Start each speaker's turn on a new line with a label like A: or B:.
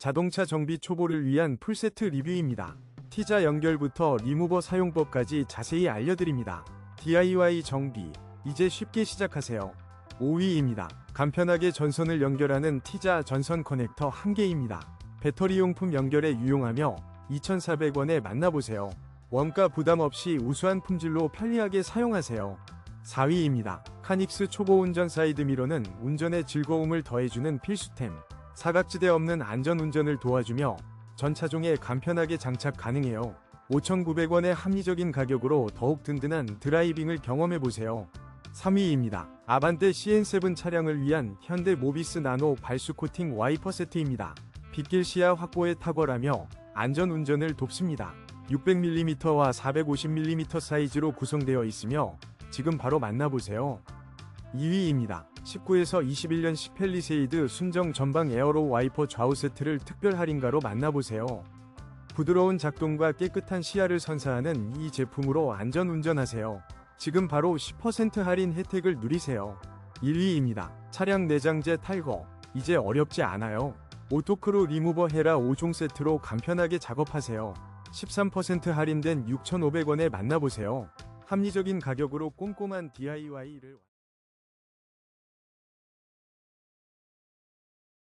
A: 자동차 정비 초보를 위한 풀세트 리뷰입니다. T자 연결부터 리무버 사용법까지 자세히 알려드립니다. DIY 정비, 이제 쉽게 시작하세요. 5위입니다. 간편하게 전선을 연결하는 T자 전선 커넥터 1개입니다. 배터리 용품 연결에 유용하며 2,400원에 만나보세요. 원가 부담 없이 우수한 품질로 편리하게 사용하세요. 4위입니다. 카닉스 초보 운전 사이드미러는 운전의 즐거움을 더해주는 필수템. 사각지대 없는 안전운전을 도와주며 전 차종에 간편하게 장착 가능해요. 5,900원의 합리적인 가격으로 더욱 든든한 드라이빙을 경험해보세요. 3위입니다. 아반떼 CN7 차량을 위한 현대 모비스 나노 발수 코팅 와이퍼 세트입니다. 빗길 시야 확보에 탁월하며 안전 운전을 돕습니다. 600mm와 450mm 사이즈로 구성되어 있으며 지금 바로 만나보세요. 2위입니다. 19에서 21년식 펠리세이드 순정 전방 에어로 와이퍼 좌우 세트를 특별 할인가로 만나보세요. 부드러운 작동과 깨끗한 시야를 선사하는 이 제품으로 안전 운전하세요. 지금 바로 10% 할인 혜택을 누리세요. 1위입니다. 차량 내장재 탈거. 이제 어렵지 않아요. 오토크루 리무버 헤라 5종 세트로 간편하게 작업하세요. 13% 할인된 6,500원에 만나보세요. 합리적인 가격으로 꼼꼼한 DIY를